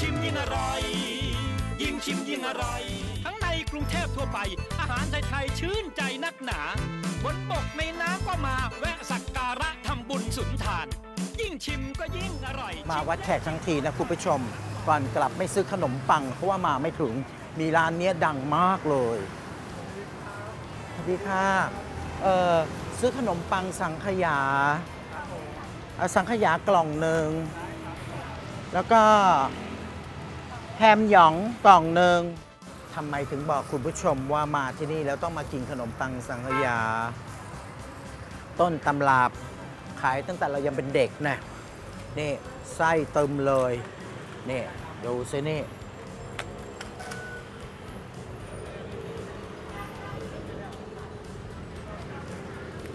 ชิมยิ่งอร่อย ยิ่งชิมยิ่งอร่อย ทั้งในกรุงเทพทั่วไป อาหารไทยๆชื่นใจนักหนา บนบกในน้ำก็มาแวะสักการะทำบุญสุนทาน ยิ่งชิมก็ยิ่งอร่อย มาวัดแขกทั้งทีนะคุณผู้ชม ก่อนกลับไม่ซื้อขนมปังเพราะว่ามาไม่ถึง มีร้านเนี้ยดังมากเลย สวัสดีค่ะเอ่อซื้อขนมปังสังขยาสังขยากล่องหนึ่งแล้วก็ แฮมหยองกล่องหนึ่งทำไมถึงบอกคุณผู้ชมว่ามาที่นี่แล้วต้องมากินขนมปังสังขยา ต้นตำราบขายตั้งแต่เรายังเป็นเด็กนะนี่ไส้เติมเลยนี่ดูซินี่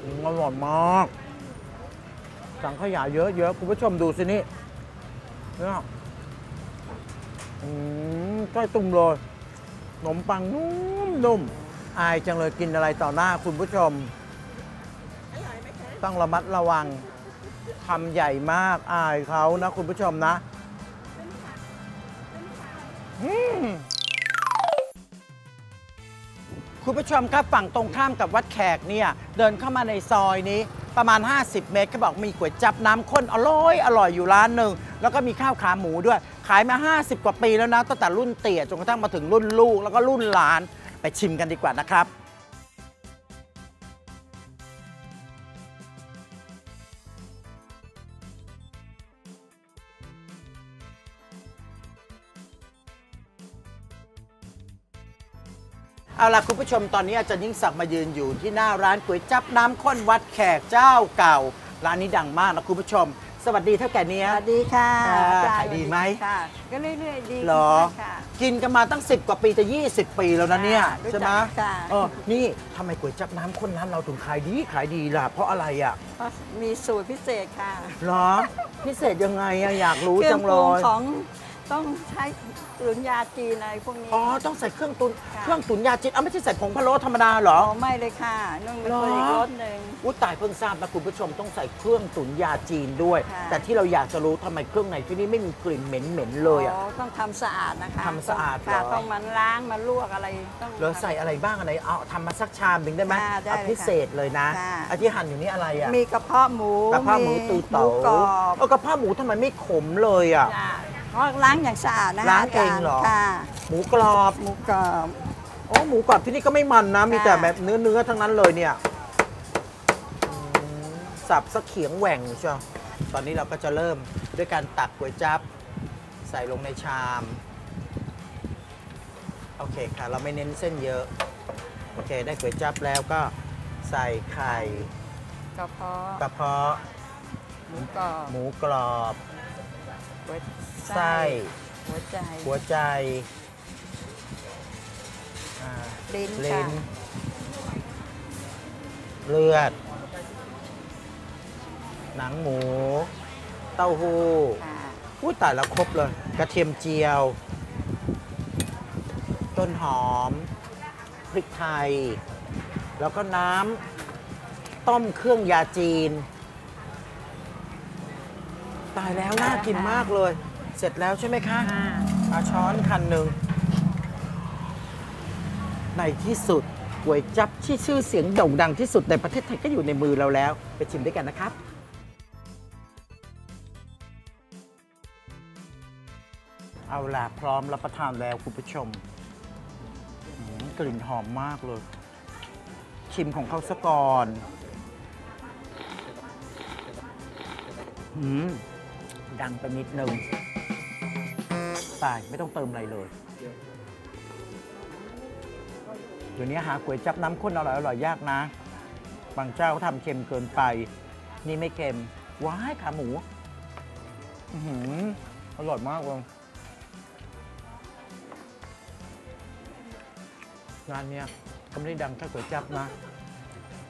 อืมอร่อยมาก สังขยาเยอะๆคุณผู้ชมดูสินี่เนี่ย อืมใกล้ตุ่มเลยขนมปังนุ่มนุ่มอายจังเลยกินอะไรต่อหน้าคุณผู้ชมต้องระมัดระวังคำใหญ่มากอายเขานะคุณผู้ชมนะอืมคุณผู้ชมครับฝั่งตรงข้ามกับวัดแขกเนี่ย เดินเข้ามาในซอยนี้ประมาณ 50 เมตรเขาบอกมีก๋วยจับน้ำข้นอร่อยอร่อยอยู่ร้านหนึ่ง แล้วก็มีข้าวขาหมูด้วย ขายมา 50 กว่าปีแล้วนะ ตั้งแต่รุ่นเตี่ยจนกระทั่งมาถึงรุ่นลูกแล้วก็รุ่นหลาน ไปชิมกันดีกว่านะครับเอาล่ะคุณผู้ชมตอนนี้อาจารย์ยิ่งศักดิ์มายืนอยู่ที่หน้าร้านก๋วยจับน้ำข้นวัดแขกเจ้าเก่า ร้านนี้ดังมากนะคุณผู้ชม สวัสดีเท่าแก่เนี้ย สวัสดีค่ะค่ะอจรขายดีไหม ค่ะก็เรื่อยๆดีเหรอค่ะ กินกันมาตั้ง 10 กว่าปีจะ 20 ปีแล้วนะเนี่ย ค่ะรู้จักใช่ไหมค่ะ เออนี่ทำไมก๋วยจับน้ำข้นร้านเราถึงขายดีขายดีล่ะ เพราะอะไรอะเพราะมีสูตรพิเศษค่ะเหรอ พิเศษยังไงอะอยากรู้เครื่จัองงปเลรุงย ของ ต้องใช้ตุนยาจีนอะไรพวกนี้ อ๋อ ต้องใส่เครื่องตุนค่ะ เครื่องตุนยาจีนเอาไม่ใช่ใส่ผงพะโล้ธรรมดาเหรออ๋อไม่เลยค่ะนุ่งเป็นเหรอคนอีกรสหนึ่ง อุ้ยตายเพิ่งทราบนะคุณผู้ชมต้องใส่เครื่องตุ๋นยาจีนด้วย ค่ะ แต่ที่เราอยากจะรู้ทำไมเครื่องในที่นี่ไม่มีกลิ่นเหม็นๆเลยอะอ๋อต้องทำสะอาดนะคะทำสะอาดเหรอ ค่ะต้องมันล้างมาลวกอะไรต้องเหลือใส่อะไรบ้างอะไรเอาทำมาสักชามหนึ่งได้ไหมค่ะได้เอาเลยพิเศษเลยนะค่ะ อันที่หั่นอยู่นี่อะไรอะมีกระเพาะหมูกระเพาะหมูตูหเต๋ามูกรอบ เออกระเพาะหมูทำไมไม่ขมเลยอะ จ้ะ เพราะล้างอย่างสะอาดนะคะล้างเองจรย์เหรอ ค่ะ หมูกรอบหมูกรอบโอ้หมูกรอบที่นี่ก็ไม่มันนะ มีแต่ค่ะแบบเนื้อเนื้อๆทั้งนั้นเลยเนี่ยอืมสับสักเขียงแหว่งเชียวตอนนี้เราก็จะเริ่มด้วยการตักก๋วยจั๊บใส่ลงในชาม โอเคค่ะ เราไม่เน้นเส้นเยอะ โอเค ได้ก๋วยจั๊บแล้วก็ใส่ไข่กระเพาะกระเพาะหมูกรอบหมูกรอบหัว ไส้ หัวใจ หัวใจอ่าลิ้นลิ้นค่ะเลือด หนังหมู เต้าหู้ค่ะอุ้ยตายแล้วครบเลย กระเทียมเจียว ต้นหอม พริกไทย แล้วก็น้ำต้มเครื่องยาจีน ตายแล้วน่ากินมากเลย เสร็จแล้วใช่ไหมคะค่ะเอาช้อนคันหนึ่ง ในที่สุดก๋วยจับที่ชื่อเสียงโด่งดังที่สุดในประเทศไทยก็อยู่ในมือเราแล้ว ไปชิมด้วยกันนะครับ เอาล่ะพร้อมรับประทานแล้วคุณผู้ชมอืมกลิ่นหอมมากเลย ชิมของเขาซะก่อน อืม ดังไปนิดนึง ตายไม่ต้องเติมอะไรเลยเดี๋ยวนี้หาก๋วยจับน้ำข้นอร่อยอร่อยยากนะ บางเจ้าเขาทำเค็มเกินไป นี่ไม่เค็ม ว้ายขาหมู อือหืออร่อยมากเลยร้านเนี้ยก็ไม่ได้ดังแค่ก๋วยจับนะ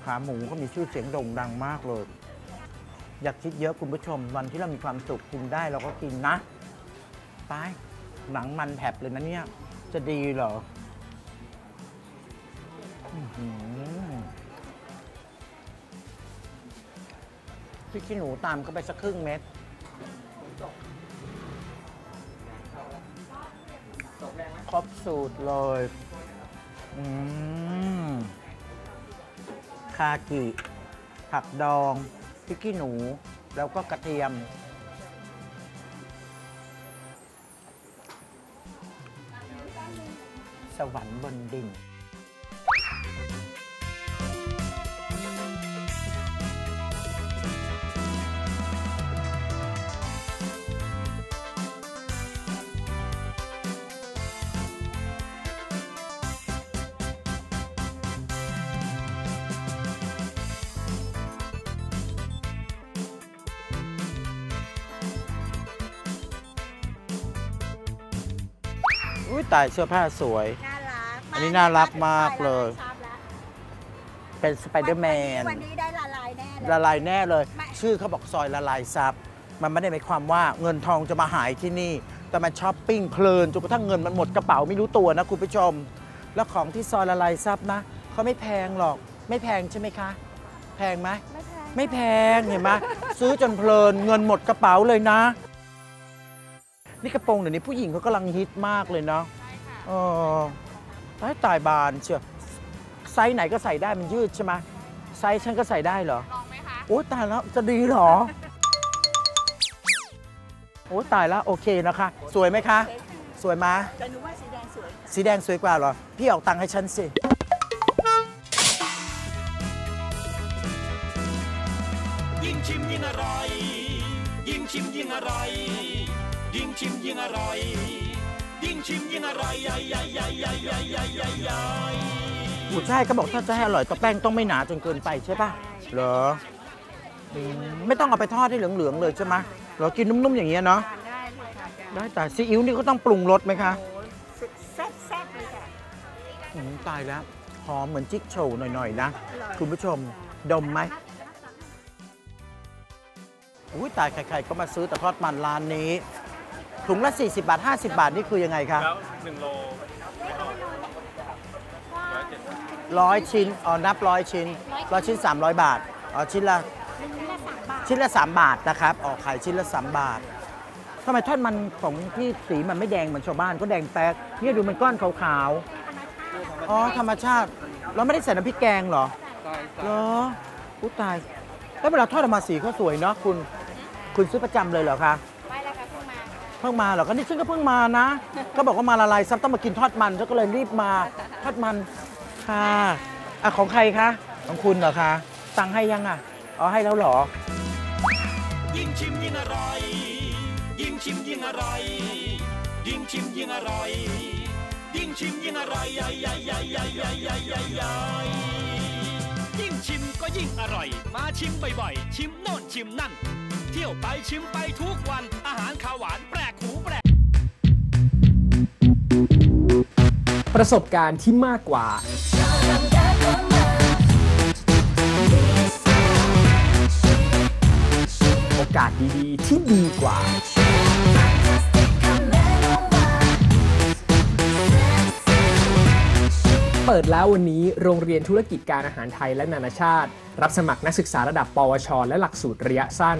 ขาหมูก็มีชื่อเสียงโด่งดังมากเลย อยากคิดเยอะคุณผู้ชม วันที่เรามีความสุขกินได้เราก็กินนะ ไป หนังมันแผบเลยนะเนี่ย จะดีเหรอพริกขี้หนูตามเข้าไปสักครึ่งเม็ดครบสูสูตรเลย อืม คากิ ผักดองพริกขี้หนู แล้วก็กระเทียม สวรรค์บนดิน อุ้ยตายเสื้อผ้าสวย อันนี้น่ารักมากเลยทราบแล้วเป็นสไปเดอร์แมนวันนี้ได้ละลายแน่เลยละลายแน่เลยไม่ชื่อเขาบอกซอยละลายซับมันไม่ได้หมายความว่าเงินทองจะมาหายที่นี่ แต่มันช้อปปิ้งเพลินจนกระทั่งเงินมันหมดกระเป๋าไม่รู้ตัวนะคุณผู้ชม แล้วของที่ซอยละลายซับนะเขาไม่แพงหรอก ไม่แพงใช่ไหมคะ แพงไหมไม่แพงไม่แพงเห็นไหมซื้อจนเพลินเงินหมดกระเป๋าเลยนะ นี่กระโปรงเดี๋ยวนี้ผู้หญิงเขากำลังฮิตมากเลยเนาะเออ ตายตายบานเชียวไซส์ไหนก็ใส่ได้มันยืดใช่ไหมไซส์ฉันก็ใส่ได้เหรอลองไหมคะโอ้ตายแล้วจะดีเหรอ โอ้ตายแล้วโอเคนะคะ สวยไหมคะ สวยไหมแต่หนูว่าสีแดงสวย สีแดงสวยกว่าเหรอ พี่เอาตังค์ให้ฉันสิ ชิมยิ่งอร่อยใหญ่ใหญ่ใหญ่ใหญ่ใหญ่ใหญ่ใหญ่ใหญ่ผู้ชายก็บอกถ้าจะให้อร่อยก็แป้งต้องไม่หนาจนเกินไปใช่ปะเหรออืมไม่ต้องเอาไปทอดให้เหลืองๆเลยใช่ไหมเรากินนุ่มๆอย่างเงี้ยเนาะทานได้เลยค่ะได้แต่ซีอิ๊วนี่ก็ต้องปรุงรสไหมคะ โอ้สุดแซ่บแซ่บเลยค่ะ อืมตายแล้วหอมเหมือนจิ๊กโชว์หน่อย ๆ นะ อร่อย คุณผู้ชมดมไหมอุ้ยตายใครๆก็มาซื้อแต่ทอดมันร้านนี้ ถุงละ 40 บาท 50 บาท นี่คือยังไงคะแล้วหนึ่งโลร้อยชิ้นอ๋อนับร้อยชิ้นร้อยชิ้น 300 บาทอ๋อชิ้นละชิ้นละ 3 บาทนะครับอ๋อขายชิ้นละ 3 บาททำไมทอดมันของที่สีมันไม่แดงเหมือนชาวบ้านก็แดงแป๊กเนี่ยดูมันก้อนขาวๆอ๋อธรรมชาติเราไม่ได้ใส่น้ำพริกแกงเหรอเหรออุ้ตายแล้วเวลาทอดออกมาสีเขาสวยเนาะคุณ คุณซื้อประจำเลยเหรอคะ เพิ่งมาเหรอก็นี่ฉันก็เพิ่งมานะ ก็บอกว่ามาละลายซับต้องมากินทอดมันฉันก็เลยรีบมาทอดมันค่ะอะของใครคะของคุณเหรอคะตังค์ให้ยังอะอ๋อให้แล้วเหรอ ยิ่งชิมยิ่งอร่อย ยิ่งชิมยิ่งอร่อย ยิ่งชิมยิ่งอร่อย ยิ่งชิมยิ่งอร่อยใหญ่ใหญ่ใหญ่ใหญ่ใหญ่ใหญ่ใหญ่ใหญ่ยิ่งชิมก็ยิ่งอร่อย มาชิมบ่อยๆ ชิมโน่นชิมนั่นเที่ยวไปชิมไปทุกวัน อาหารขาวหวานแปลกหูแปลก ประสบการณ์ที่มากกว่า โอกาสดีๆ ที่ดีกว่า เปิดแล้ววันนี้โรงเรียนธุรกิจการอาหารไทยและนานาชาติ รับสมัครนักศึกษาระดับ ปวช และหลักสูตรระยะสั้น